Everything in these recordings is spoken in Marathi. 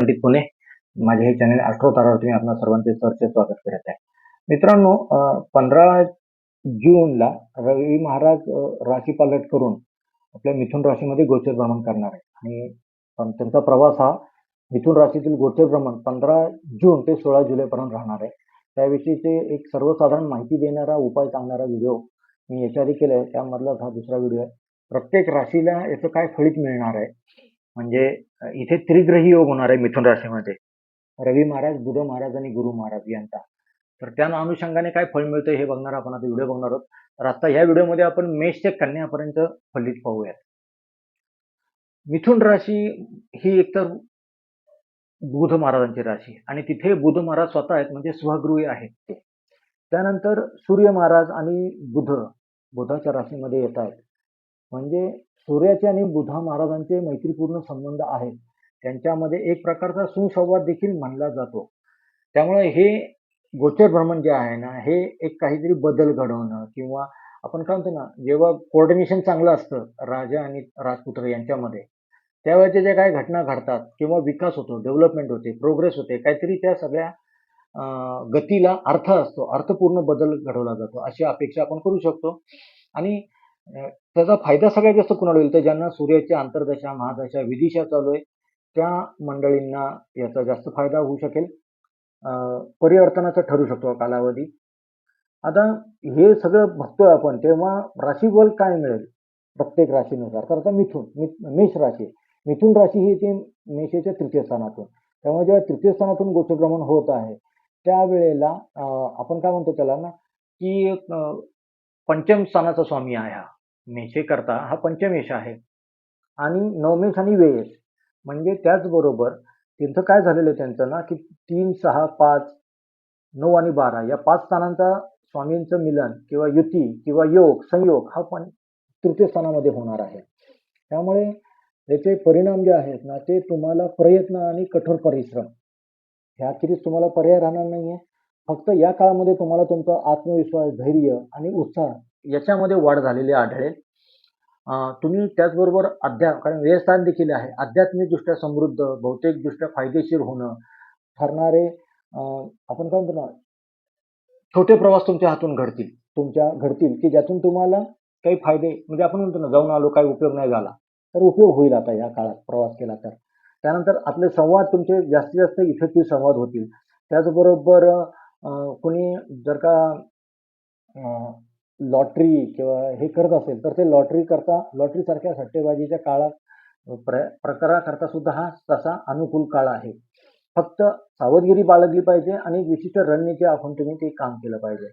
पंडित पुणे. माझे हे चॅनल अठरा तारावर तुम्ही आपल्या सर्वांचे सरचे स्वागत करत आहे. मित्रांनो पंधरा जूनला रवी महाराज राशी पालट करून आपल्या मिथुन राशीमध्ये गोचर भ्रमण करणार आहे आणि पण त्यांचा प्रवास हा मिथुन राशीतील गोचर भ्रमण पंधरा जून ते सोळा जुलैपर्यंत राहणार आहे. त्याविषयीचे एक सर्वसाधारण माहिती देणारा उपाय सांगणारा व्हिडिओ मी याच्या आधी केलाय. त्यामधलाच हा दुसरा व्हिडिओ आहे. प्रत्येक राशीला याचं काय फळीत मिळणार आहे? म्हणजे इथे त्रिग्रही योग होणार आहे मिथुन राशीमध्ये. रवी महाराज बुध महाराज आणि गुरु महाराज यांचा. तर त्या अनुषंगाने काय फळ मिळतं हे बघणार आपण आता व्हिडिओ बघणार आहोत. तर आता ह्या व्हिडिओमध्ये आपण मेष ते कन्यापर्यंत फलित पाहूयात. मिथुन राशी ही एकतर बुध महाराजांची राशी आणि तिथे बुध महाराज स्वतः आहेत म्हणजे स्वगृही आहेत ते. त्यानंतर सूर्य महाराज आणि बुध बुधाच्या राशीमध्ये येत आहेत. म्हणजे सूर्याचे आणि बुधा महाराजांचे मैत्रीपूर्ण संबंध आहेत. त्यांच्यामध्ये एक प्रकारचा सुसंवाद देखील मानला जातो. त्यामुळे हे गोचर भ्रमण जे आहे ना हे एक काहीतरी बदल घडवणं किंवा आपण काय म्हणतो ना जेव्हा कोऑर्डिनेशन चांगलं असतं राजा आणि राजपुत्र यांच्यामध्ये त्यावेळेचे जे काही घटना घडतात किंवा विकास होतो डेव्हलपमेंट होते प्रोग्रेस होते काहीतरी त्या सगळ्या गतीला अर्थ असतो अर्थपूर्ण बदल घडवला जातो अशी अपेक्षा आपण करू शकतो. आणि त्याचा फायदा सगळ्यात जास्त कुणाला होईल? तर ज्यांना सूर्याच्या अंतर्दशा महादशा विदिशा चालू आहे त्या मंडळींना याचा जास्त फायदा होऊ शकेल. परिवर्तनाचा ठरू शकतो कालावधी. आता हे सगळं बघतोय आपण तेव्हा राशीफल काय मिळेल? प्रत्येक राशीनुसार. तर आता मिथून मेष राशी. मिथुन राशी ही ती मेषेच्या तृतीय स्थानातून. त्यामुळे जेव्हा तृतीय स्थानातून गोचरभ्रमण होत आहे त्यावेळेला आपण काय म्हणतो त्याला ना की पंचम स्थानाचा स्वामी आहे हा. मेषे करता हा पंचमेश आहे. आणि नवमेश आणि वेळेस म्हणजे त्याचबरोबर त्यांचं काय झालेलं आहे त्यांचं ना की तीन सहा पाच नऊ आणि बारा या पाच स्थानांचा स्वामींचं मिलन किंवा युती किंवा योग संयोग हा पण तृतीय स्थानामध्ये होणार आहे. त्यामुळे याचे परिणाम जे आहेत ना ते तुम्हाला प्रयत्न आणि कठोर परिश्रम. ह्याखेरीज तुम्हाला पर्याय राहणार नाहीये. फक्त या काळामध्ये तुम्हाला तुमचा आत्मविश्वास धैर्य आणि उत्साह याच्यामध्ये वाढ झालेली आढळेल. तुम्ही त्याचबरोबर अध्या कारण व्ययस्थान देखील आहे. आध्यात्मिकदृष्ट्या समृद्ध भौतिकदृष्ट्या फायदेशीर होणं ठरणारे आपण काय म्हणतो ना छोटे प्रवास तुमच्या हातून घडतील. तुमच्या घडतील की ज्यातून तुम्हाला काही फायदे म्हणजे आपण म्हणतो ना जाऊन आलो काही उपयोग नाही झाला तर उपयोग होईल आता या काळात प्रवास केला तर. त्यानंतर आपले संवाद तुमचे जास्तीत जास्त इफेक्टिव्ह संवाद होतील. त्याचबरोबर अं, कोणी जर का लॉटरी किंवा हे करत असेल तर ते लॉटरी करता लॉटरी सारख्या सट्टेबाजीच्या काळात प्र प्रकाराकरता सुद्धा हा तसा अनुकूल काळ आहे. फक्त सावधगिरी बाळगली पाहिजे आणि विशिष्ट रणनीती आखून तुम्ही ते काम केलं पाहिजे.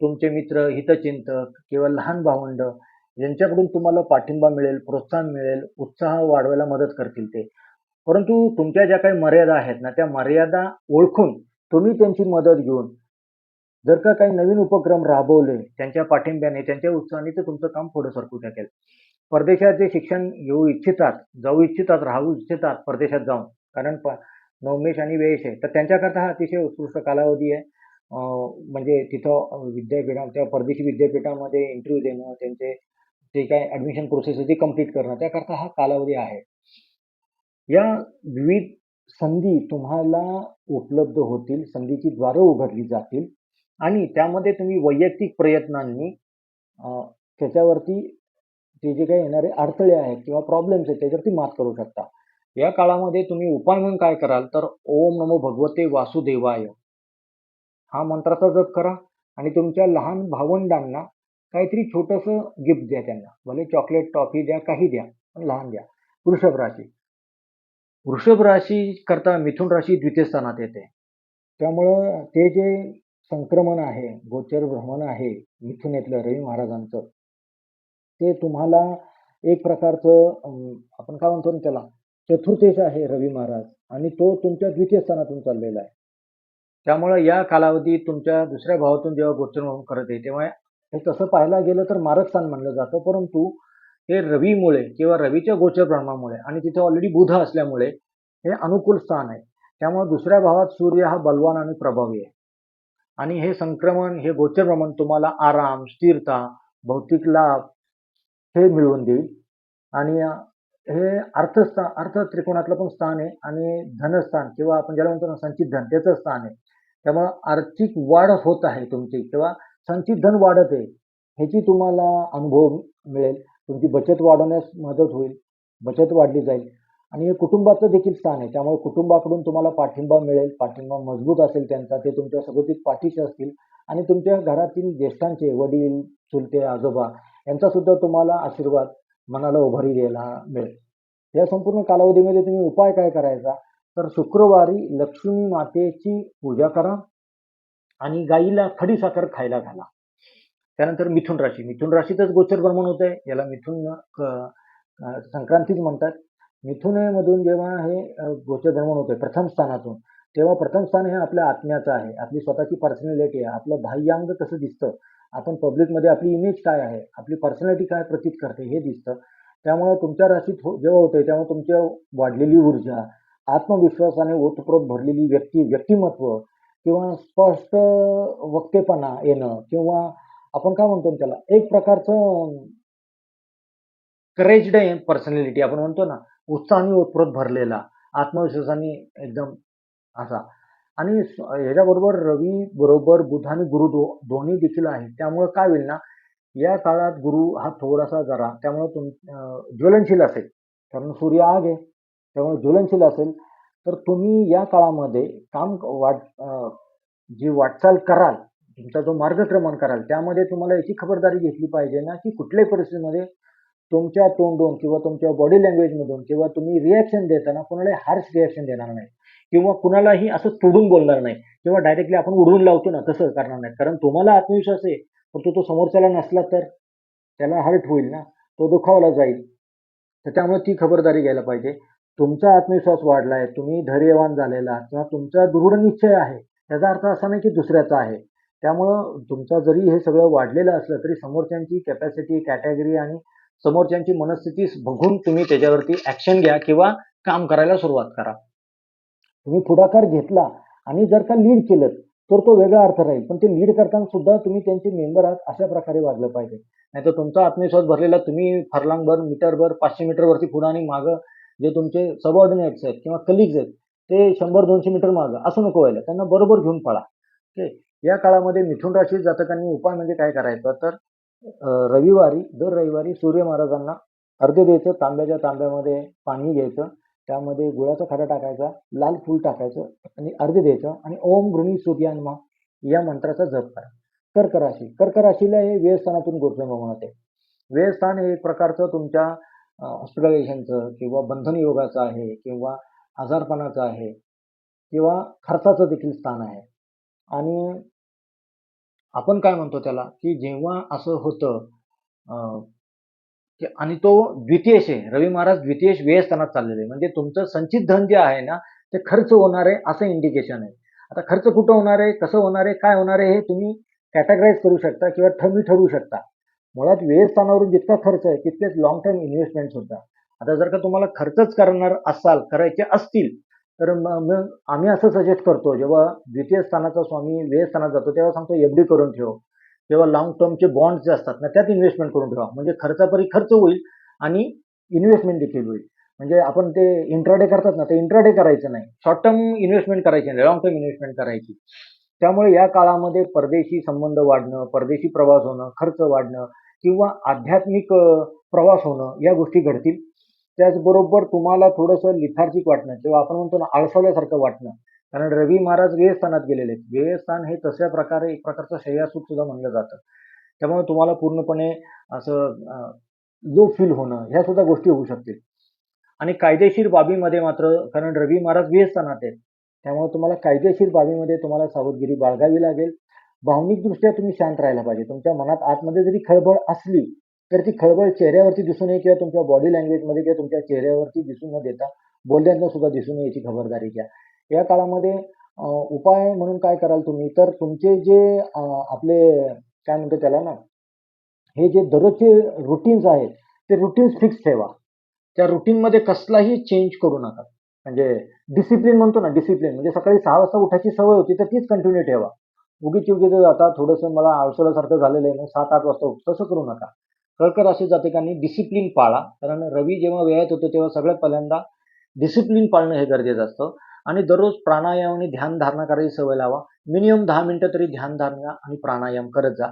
तुमचे मित्र हितचिंतक किंवा लहान भावंड यांच्याकडून तुम्हाला पाठिंबा मिळेल प्रोत्साहन मिळेल उत्साह वाढवायला मदत करतील ते. परंतु तुमच्या ज्या काही मर्यादा आहेत ना त्या मर्यादा ओळखून तुम्ही त्यांची मदत घेऊन जर का काही नवीन उपक्रम राबवले त्यांच्या पाठिंब्याने त्यांच्या उत्साहाने तर तुमचं काम पुढे सरकू शकेल. परदेशात जे शिक्षण घेऊ इच्छितात जाऊ इच्छितात राहू इच्छितात परदेशात जाऊन कारण प नवमेश आणि वेश आहे तर त्यांच्याकरता हा अतिशय उत्कृष्ट कालावधी आहे. म्हणजे तिथं विद्यापीठा त्या परदेशी विद्यापीठामध्ये इंटरव्ह्यू देणं त्यांचे जे काय ॲडमिशन प्रोसेस आहे ते कंप्लीट करणं त्याकरता हा कालावधी आहे. या विविध संधी तुम्हाला उपलब्ध होतील संधीची द्वारं उघडली जातील आणि त्यामध्ये तुम्ही वैयक्तिक प्रयत्नांनी त्याच्यावरती ते जे काही येणारे अडथळे आहेत किंवा प्रॉब्लेम्स आहेत त्याच्यावरती मात करू शकता. या काळामध्ये तुम्ही उपाय म्हणून काय कराल तर ओम नमो भगवते वासुदेवाय. हा मंत्राचा जप करा आणि तुमच्या लहान भावंडांना काहीतरी छोटंसं गिफ्ट द्या त्यांना. भले चॉकलेट टॉफी द्या काही द्या पण लहान द्या. वृषभ राशी. वृषभ राशी करता मिथुन राशी द्वितीय स्थानात येते. त्यामुळं ते जे संक्रमण आहे गोचर भ्रमण आहे मिथुनेतलं रवी महाराजांचं ते तुम्हाला एक प्रकारचं आपण काय म्हणतो ना त्याला चतुर्थेश आहे रवी महाराज आणि तो तुमच्या द्वितीय स्थानातून चाललेला आहे. त्यामुळे या कालावधीत तुमच्या दुसऱ्या भावातून जेव्हा गोचर भ्रमण करत आहे तेव्हा हे तसं पाहायला गेलं तर मारक स्थान म्हणलं जातं परंतु हे रवीमुळे किंवा रवीच्या गोचर भ्रमणामुळे आणि तिथे ऑलरेडी बुध असल्यामुळे हे अनुकूल स्थान आहे. त्यामुळे दुसऱ्या भावात सूर्य हा बलवान आणि प्रभावी आहे. आणि हे संक्रमण हे गोचर भ्रमण तुम्हाला आराम स्थिरता भौतिक लाभ हे मिळवून देईल. आणि हे अर्थस्थान अर्थ त्रिकोणातलं पण स्थान आहे आणि धनस्थान किंवा आपण ज्याला म्हणतो ना संचित धन त्याचं स्थान आहे. त्यामुळं आर्थिक वाढ होत आहे तुमची किंवा संचित धन वाढत आहे ह्याची तुम्हाला अनुभव मिळेल. तुमची बचत वाढवण्यास मदत होईल बचत वाढली जाईल. आणि हे कुटुंबाचं देखील स्थान आहे. त्यामुळे कुटुंबाकडून तुम्हाला पाठिंबा मिळेल पाठिंबा मजबूत असेल त्यांचा ते तुमच्या सगोतीत पाठीचे असतील. आणि तुमच्या घरातील ज्येष्ठांचे वडील चुलते आजोबा यांचा सुद्धा तुम्हाला आशीर्वाद मनाला उभारी द्यायला मिळेल. या संपूर्ण कालावधीमध्ये तुम्ही उपाय काय करायचा? तर शुक्रवारी लक्ष्मी मातेची पूजा करा आणि गाईला खडी साखर खायला घाला. त्यानंतर मिथुन राशी. मिथुन राशीतच गोचर भ्रमण होत आहे याला मिथुन संक्रांतीच म्हणतात. मिथुनेमधून जेव्हा हे गोचर भ्रमण होते प्रथम स्थानातून तेव्हा प्रथम स्थान हे आपल्या आत्म्याचं आहे. आपली स्वतःची पर्सनॅलिटी आहे. आपलं बाह्यांग कसं दिसतं? आपण पब्लिकमध्ये आपली इमेज काय आहे? आपली पर्सनॅलिटी काय प्रतीत करते? हे दिसतं. त्यामुळे तुमच्या राशीत हो- जेव्हा होते तेव्हा तुमच्या वाढलेली ऊर्जा आत्मविश्वासाने ओतप्रोत भरलेली व्यक्ती व्यक्तिमत्व किंवा स्पष्ट वक्तेपणा येणं किंवा आपण काय म्हणतो त्याला? एक प्रकारचं करेज्ड पर्सनॅलिटी आपण म्हणतो ना उत्साहाने ओतप्रोत भरलेला आत्मविश्वासाने एकदम असा. आणि ह्याच्याबरोबर रवी बरोबर बुध आणि गुरु दो दोन्ही देखील आहेत. त्यामुळे काय होईल ना या काळात गुरु हा थोडासा जरा त्यामुळे तुम ज्वलनशील असेल. कारण सूर्य आग आहे त्यामुळे ज्वलनशील असेल. तर तुम्ही या काळामध्ये काम वाट जी वाटचाल कराल तुमचा जो मार्गक्रमण कराल त्यामध्ये तुम्हाला याची खबरदारी घेतली पाहिजे ना की कुठल्याही परिस्थितीमध्ये तुमच्या तोंडून किंवा तुमच्या बॉडी लँग्वेजमधून किंवा तुम्ही रिॲक्शन देताना कुणालाही हार्श रिॲक्शन देणार नाही. किंवा कुणालाही असं तोडून बोलणार नाही. किंवा डायरेक्टली आपण उडवून लावतो ना तसं करणार नाही. कारण तुम्हाला आत्मविश्वास आहे. परंतु तो समोरच्याला नसला तर त्याला हर्ट होईल ना. तो दुखावला जाईल. तर त्यामुळे ती खबरदारी घ्यायला पाहिजे. तुमचा आत्मविश्वास वाढला आहे तुम्ही धैर्यवान झालेला किंवा तुमचा दृढ निश्चय आहे. त्याचा अर्थ असा नाही की दुसऱ्याचा आहे. त्यामुळं तुमचा जरी हे सगळं वाढलेलं असलं तरी समोरच्यांची कॅपॅसिटी कॅटेगरी आणि समोरच्यांची मनस्थिती बघून तुम्ही त्याच्यावरती ऍक्शन घ्या किंवा काम करायला सुरुवात करा. तुम्ही पुढाकार घेतला आणि जर का लीड केलं तर तो वेगळा अर्थ राहील. पण ते लीड करताना सुद्धा तुम्ही त्यांचे मेंबर आहात अशा प्रकारे वागलं पाहिजे. नाहीतर तुमचा आत्मविश्वास भरलेला तुम्ही फरलांगभर मीटरभर पाचशे मीटरवरती पुढं आणि मागं जे तुमचे सबऑर्डिनेट्स आहेत किंवा कलिग्ज आहेत ते शंभर दोनशे मीटर मागं. असं नको व्हायला. त्यांना बरोबर घेऊन पळा. ओके? या काळामध्ये मिथुन राशी जातकांनी उपाय म्हणजे काय करायचा? तर रविवारी दर रविवारी सूर्य महाराजांना अर्ध द्यायचं तांब्याच्या तांब्यामध्ये पाणी घ्यायचं त्यामध्ये गुळाचा खडा टाकायचा लाल फूल टाकायचं आणि अर्ध द्यायचं आणि ओम गृणी सूर्यान्मा या मंत्राचा जप करा. कर्क राशी कर्क राशीला हे व्ययस्थानातून गोचर म्हणत आहे व्ययस्थान हे एक प्रकारचं तुमच्या हॉस्पिटलायझेशनचं किंवा बंधन योगाचं आहे किंवा आजारपणाचं आहे किंवा खर्चाचं देखील स्थान आहे. आणि आपण काय म्हणतो त्याला की जेव्हा असं होतं अं, की आणि तो द्वितीयश आहे. रवी महाराज द्वितीयश व्ययस्थानात चाललेले आहे म्हणजे तुमचं संचित धन जे आहे ना ते खर्च होणार आहे असं इंडिकेशन आहे. आता खर्च कुठं होणार आहे कसं होणार आहे काय होणार आहे हे तुम्ही कॅटेगराईज करू शकता किंवा ठमी ठरवू शकता. मुळात व्ययस्थानावरून जितका खर्च आहे तितकेच लॉंग टर्म इन्व्हेस्टमेंट सुद्धा आता जर का तुम्हाला खर्चच करणार असाल करायचे असतील तर मग आम्ही असं सजेस्ट करतो जेव्हा द्वितीय स्थानाचा स्वामी व्यय स्थानात जातो तेव्हा सांगतो एफ डी करून ठेव. तेव्हा लॉंग टर्मचे बॉन्ड जे असतात ना त्यात इन्व्हेस्टमेंट करून ठेवा. म्हणजे खर्चापरी खर्च होईल आणि इन्व्हेस्टमेंट देखील होईल. म्हणजे आपण ते इंट्राडे करतात ना ते इंट्राडे करायचं नाही. शॉर्ट टर्म इन्व्हेस्टमेंट करायची नाही लॉंग टर्म इन्व्हेस्टमेंट करायची. त्यामुळे या काळामध्ये परदेशी संबंध वाढणं परदेशी प्रवास होणं खर्च वाढणं किंवा आध्यात्मिक प्रवास होणं या गोष्टी घडतील. त्याचबरोबर तुम्हाला थोडंसं लिथार्जिक वाटणं किंवा आपण म्हणतो ना आळसवल्यासारखं वाटणं. कारण रवी महाराज व्ययस्थानात गेलेले आहेत. व्ययस्थान हे तशा प्रकारे एक प्रकारचं शय्यासूप सुद्धा म्हणलं जातं. त्यामुळे तुम्हाला पूर्णपणे असं लो फील होणं ह्या सुद्धा गोष्टी होऊ शकतील. आणि कायदेशीर बाबीमध्ये मात्र कारण रवी महाराज व्ययस्थानात आहेत. त्यामुळे तुम्हाला कायदेशीर बाबीमध्ये तुम्हाला सावधगिरी बाळगावी लागेल. भावनिकदृष्ट्या तुम्ही शांत राहायला पाहिजे. तुमच्या मनात आतमध्ये जरी खळबळ असली तर ती खळबळ चेहऱ्यावरती दिसून नये किंवा तुमच्या बॉडी लँग्वेजमध्ये किंवा तुमच्या चेहऱ्यावरती दिसून न देता बोलण्यातनं सुद्धा दिसून याची खबरदारी घ्या. या काळामध्ये उपाय म्हणून काय कराल तुम्ही? तर तुमचे जे आपले काय म्हणतो त्याला ना हे जे दररोजचे रुटीन्स आहेत ते रुटीन्स फिक्स ठेवा. त्या रुटीनमध्ये कसलाही चेंज करू नका. म्हणजे डिसिप्लिन म्हणतो ना डिसिप्लिन म्हणजे सकाळी सहा वाजता उठायची सवय होती तर तीच कंटिन्यू ठेवा. उगीच उगीच आता थोडंसं मला आळसोल्यासारखं झालेलं आहे मग सात आठ वाजता उठ तसं करू नका. कर्क राशी जातकांनी डिसिप्लिन पाळा. कारण रवी जेव्हा वेळेत होतो तेव्हा सगळ्यात पहिल्यांदा डिसिप्लिन पाळणं हे गरजेचं असतं. आणि दररोज प्राणायाम आणि ध्यान धारणा करायची सवय लावा. मिनिमम दहा मिनटं तरी ध्यान धारणा आणि प्राणायाम करत जा.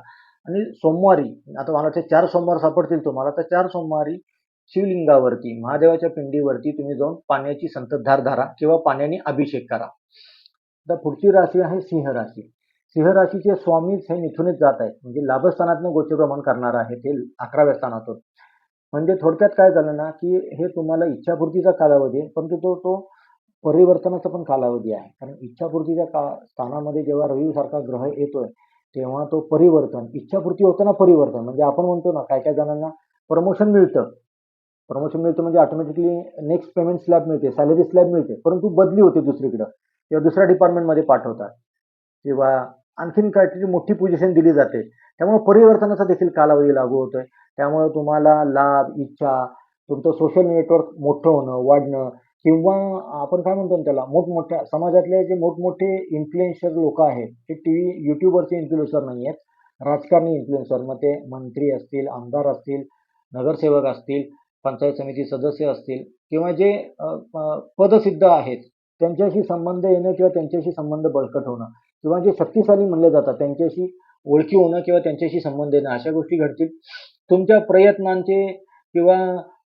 आणि सोमवारी आता मला वाटतं चार सोमवार सापडतील तुम्हाला तर चार सोमवारी शिवलिंगावरती महादेवाच्या पिंडीवरती तुम्ही जाऊन पाण्याची संततधार धारा किंवा पाण्याने अभिषेक करा. आता पुढची राशी आहे सिंह राशी. सिंहराशीचे स्वामीच हे मिथुनीत जात आहेत. म्हणजे लाभस्थानातनं गोचरभ्रमण करणार आहे ते अकराव्या स्थानातून. म्हणजे थोडक्यात काय झालं ना की हे तुम्हाला इच्छापूर्तीचा कालावधी आहे परंतु तो तो परिवर्तनाचा पण कालावधी आहे. कारण इच्छापूर्तीच्या का स्थानामध्ये जेव्हा रवीसारखा ग्रह येतोय तेव्हा तो परिवर्तन इच्छापूर्ती होतं ना परिवर्तन म्हणजे आपण म्हणतो ना काय काय जणांना प्रमोशन मिळतं. प्रमोशन मिळतं म्हणजे ऑटोमॅटिकली नेक्स्ट पेमेंट स्लॅब मिळते सॅलरी स्लॅब मिळते परंतु बदली होते दुसरीकडं. किंवा दुसऱ्या डिपार्टमेंटमध्ये पाठवतात. किंवा आणखीन काहीतरी मोठी पोझिशन दिली जाते. त्यामुळे परिवर्तनाचा देखील कालावधी लागू होतोय. त्यामुळे तुम्हाला लाभ इच्छा तुमचं सोशल नेटवर्क मोठं होणं वाढणं किंवा आपण काय म्हणतो त्याला मोठमोठ्या समाजातले जे मोठमोठे इन्फ्लुएन्सर लोक आहेत ते टी व्ही यूट्यूबवरचे इन्फ्लुएन्सर नाही आहेत. राजकारणी इन्फ्लुएन्सर मग ते मंत्री असतील आमदार असतील नगरसेवक असतील पंचायत समिती सदस्य असतील किंवा जे पदसिद्ध आहेत त्यांच्याशी संबंध येणं किंवा त्यांच्याशी संबंध बळकट होणं. किंवा जे शक्तिशाली म्हणले जातात त्यांच्याशी ओळखी होणं किंवा त्यांच्याशी संबंध येणं अशा गोष्टी घडतील. तुमच्या प्रयत्नांचे किंवा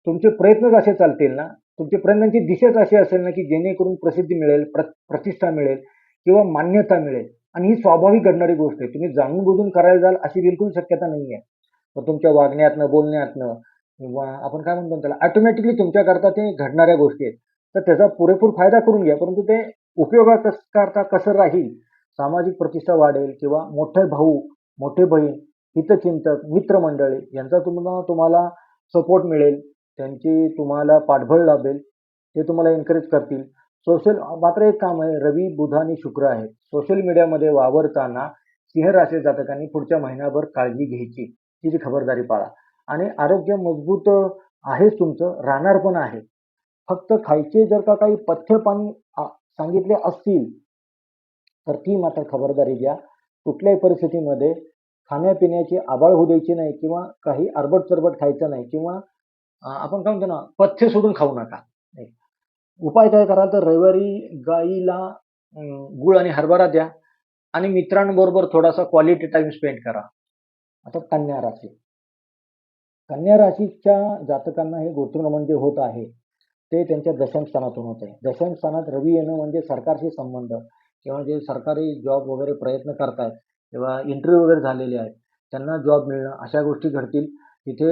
तुमचे प्रयत्नच असे चालतील ना तुमच्या प्रयत्नांची दिशाच अशी असेल ना की जेणेकरून प्रसिद्धी मिळेल प्र प्रतिष्ठा मिळेल किंवा मान्यता मिळेल. आणि ही स्वाभाविक घडणारी गोष्ट आहे. तुम्ही जाणून बुजून करायला जाल अशी बिलकुल शक्यता नाही आहे मग तुमच्या वागण्यातनं बोलण्यातनं किंवा आपण काय म्हणतो त्याला ऑटोमॅटिकली तुमच्याकरता ते घडणाऱ्या गोष्टी आहेत. तर त्याचा पुरेपूर फायदा करून घ्या परंतु ते उपयोगा कस करता कसं राहील सामाजिक प्रतिष्ठा वाढेल किंवा मोठे भाऊ मोठे बहीण हितचिंतक मित्रमंडळी यांचा तुम्हाला तुम्हाला सपोर्ट मिळेल. त्यांची तुम्हाला पाठबळ लाभेल. ते तुम्हाला एनकरेज करतील. सोशल मात्र एक काम आहे रवी बुध आणि शुक्र आहे सोशल मीडियामध्ये वावरताना सिंह राशी जातकांनी पुढच्या महिन्याभर काळजी घ्यायची. तिची खबरदारी पाळा. आणि आरोग्य मजबूत आहेच तुमचं राहणार पण आहे. फक्त खायचे जर का काही पथ्य पाणी सांगितले असतील तर ती मात्र खबरदारी घ्या. कुठल्याही परिस्थितीमध्ये खाण्यापिण्याची आबाळ होऊ द्यायची नाही किंवा काही अरबट चरबट खायचं नाही किंवा आपण काय म्हणतो ना पथ्य सोडून खाऊ नका. उपाय काय कराल तर रविवारी गाईला गुळ आणि हरभरा द्या आणि मित्रांबरोबर थोडासा क्वालिटी टाइम स्पेंड करा. आता कन्या राशी. कन्या राशीच्या जातकांना हे गोत्रभ्रमण जे होत आहे. ते त्यांच्या दशम स्थानातून होत आहे. दशम स्थानात रवी येणं म्हणजे सरकारशी संबंध. किंवा जे सरकारी जॉब वगैरे प्रयत्न करतायत किंवा इंटरव्ह्यू वगैरे झालेले आहेत त्यांना जॉब मिळणं अशा गोष्टी घडतील. तिथे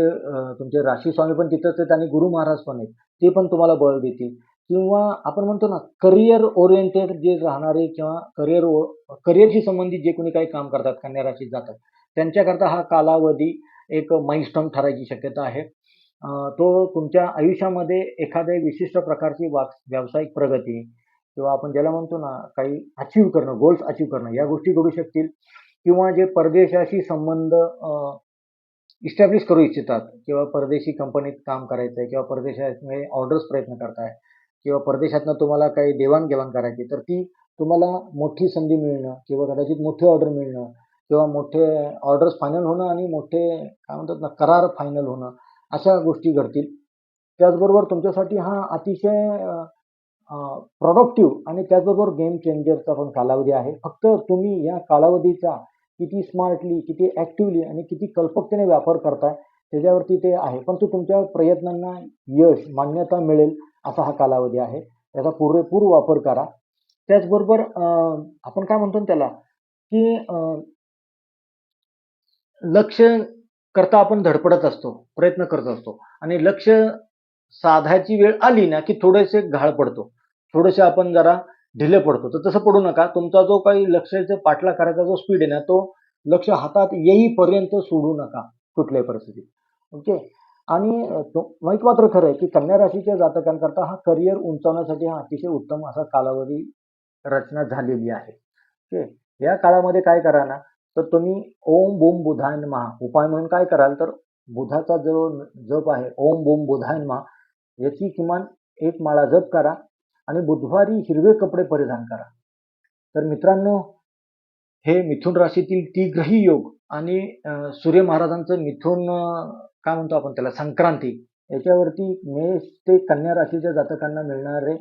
तुमचे राशी स्वामी पण तिथंच आहेत आणि गुरु महाराज पण आहेत. ते पण तुम्हाला बळ देतील. किंवा आपण म्हणतो ना करिअर ओरिएंटेड जे राहणारे किंवा करिअर करिअरशी संबंधित जे कोणी काही काम करतात कन्या राशीत जातात त्यांच्याकरता हा कालावधी एक माइलस्टोन ठरायची शक्यता आहे. तो तुमच्या आयुष्यामध्ये एखाद्या विशिष्ट प्रकारची वा व्यावसायिक प्रगती किंवा आपण ज्याला म्हणतो ना काही अचीव करणं गोल्स अचीव करणं या गोष्टी घडू शकतील. किंवा जे परदेशाशी संबंध इस्टॅब्लिश करू इच्छितात किंवा परदेशी कंपनीत काम करायचं आहे किंवा परदेशात ऑर्डर्स प्रयत्न करताय किंवा परदेशातनं तुम्हाला काही देवाणघेवाण करायची तर ती तुम्हाला मोठी संधी मिळणं किंवा कदाचित मोठी ऑर्डर मिळणं किंवा मोठे ऑर्डर्स फायनल होणं आणि मोठे काय म्हणतात ना करार फायनल होणं अशा गोष्टी घडतील. त्याचबरोबर तुमच्यासाठी हा अतिशय प्रोडक्टिव्ह आणि त्याचबरोबर गेम चेंजरचा पण कालावधी आहे. फक्त तुम्ही या कालावधीचा किती स्मार्टली किती ॲक्टिव्हली आणि किती कल्पकतेने व्यापार करताय त्याच्यावरती ते आहे. पण तो तुमच्या प्रयत्नांना यश मान्यता मिळेल असा हा कालावधी आहे. त्याचा पुरेपूर वापर करा. त्याचबरोबर आपण काय म्हणतो त्याला की लक्ष करता आपण धडपडत असतो प्रयत्न करत असतो. आणि लक्ष साधायची वेळ आली ना की थोडेसे घाळ पडतो. थोडेसे आपण जरा ढिले पडतो. तर तसं पडू नका. तुमचा जो काही लक्षाचा पाठला करायचा जो स्पीड आहे ना तो लक्ष हातात येईपर्यंत सोडू नका कुठल्याही परिस्थितीत. ओके आणि माहीत तो माहीत मात्र खरं आहे की कन्या राशीच्या जातकांकरता हा करिअर उंचावण्यासाठी हा अतिशय उत्तम असा कालावधी रचना झालेली आहे. ओके या काळामध्ये काय करा ना तर तुम्ही ओम बोम बुधायन महा उपाय म्हणून काय कराल तर बुधाचा जो जप आहे ओम बोम बुधायन महा याची किमान एक माळा जप करा. आणि बुधवारी हिरवे कपडे परिधान करा. तर मित्रांनो हे मिथुन राशीतील तिग्रही योग आणि सूर्य महाराजांचं मिथुन काय म्हणतो आपण त्याला? संक्रांती याच्यावरती मेष ते कन्या राशीच्या जातकांना मिळणारे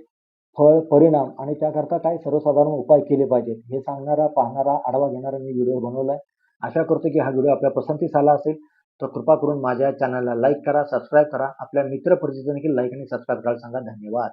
फळ परिणाम आणि त्याकरता काय सर्वसाधारण उपाय केले पाहिजेत. हे सांगणारा पाहणारा आढावा घेणारा मी व्हिडिओ बनवलाय. आशा करतो की हा व्हिडिओ आपल्या पसंतीस आला असेल. तर कृपा करून माझ्या चॅनलला लाईक करा सबस्क्राईब करा. आपल्या मित्रपरिचितांनी लाईक आणि सबस्क्राईब करायला सांगा. धन्यवाद.